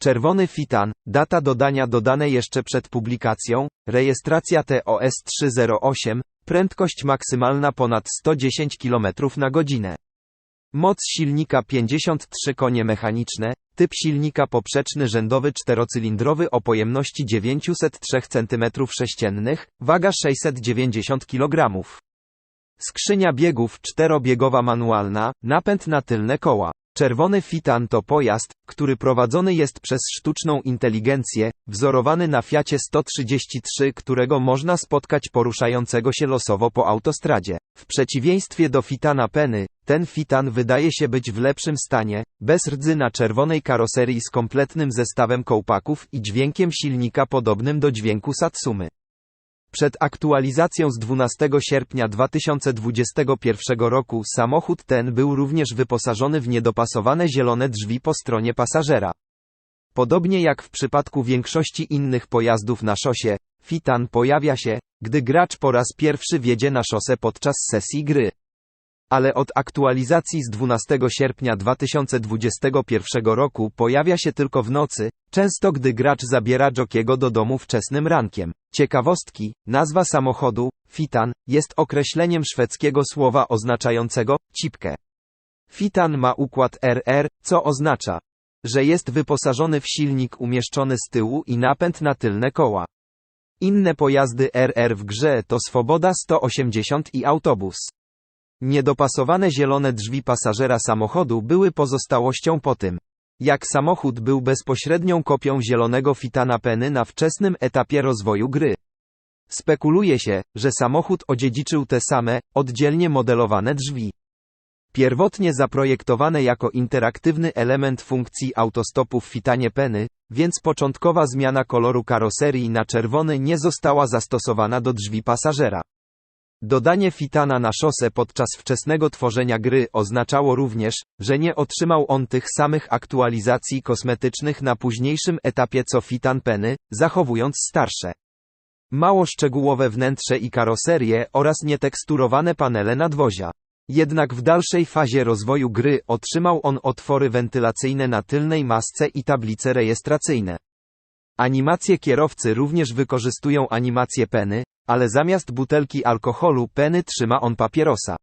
Czerwony fitan, data dodania dodane jeszcze przed publikacją, rejestracja TOS 308, prędkość maksymalna ponad 110 km na godzinę. Moc silnika 53 konie mechaniczne, typ silnika poprzeczny rzędowy czterocylindrowy o pojemności 903 cm3, waga 690 kg. Skrzynia biegów czterobiegowa manualna, napęd na tylne koła. Czerwony Fitan to pojazd, który prowadzony jest przez sztuczną inteligencję, wzorowany na Fiacie 133, którego można spotkać poruszającego się losowo po autostradzie. W przeciwieństwie do Fitana Penny, ten Fitan wydaje się być w lepszym stanie, bez rdzy na czerwonej karoserii z kompletnym zestawem kołpaków i dźwiękiem silnika podobnym do dźwięku Satsumy. Przed aktualizacją z 12 sierpnia 2021 roku samochód ten był również wyposażony w niedopasowane zielone drzwi po stronie pasażera. Podobnie jak w przypadku większości innych pojazdów na szosie, Fitan pojawia się, gdy gracz po raz pierwszy wjedzie na szosę podczas sesji gry. Ale od aktualizacji z 12 sierpnia 2021 roku pojawia się tylko w nocy, często gdy gracz zabiera jokiego do domu wczesnym rankiem. Ciekawostki, nazwa samochodu, Fitan, jest określeniem szwedzkiego słowa oznaczającego cipkę. Fitan ma układ RR, co oznacza, że jest wyposażony w silnik umieszczony z tyłu i napęd na tylne koła. Inne pojazdy RR w grze to Swoboda 180 i autobus. Niedopasowane zielone drzwi pasażera samochodu były pozostałością po tym, jak samochód był bezpośrednią kopią zielonego Fitana Penny na wczesnym etapie rozwoju gry. Spekuluje się, że samochód odziedziczył te same, oddzielnie modelowane drzwi. Pierwotnie zaprojektowane jako interaktywny element funkcji autostopu w Fitanie Penny, więc początkowa zmiana koloru karoserii na czerwony nie została zastosowana do drzwi pasażera. Dodanie Fitana na szosę podczas wczesnego tworzenia gry oznaczało również, że nie otrzymał on tych samych aktualizacji kosmetycznych na późniejszym etapie co Fitan Penny, zachowując starsze. Mało szczegółowe wnętrze i karoserię oraz nieteksturowane panele nadwozia. Jednak w dalszej fazie rozwoju gry otrzymał on otwory wentylacyjne na tylnej masce i tablice rejestracyjne. Animacje kierowcy również wykorzystują animację Penny, ale zamiast butelki alkoholu Penny trzyma on papierosa.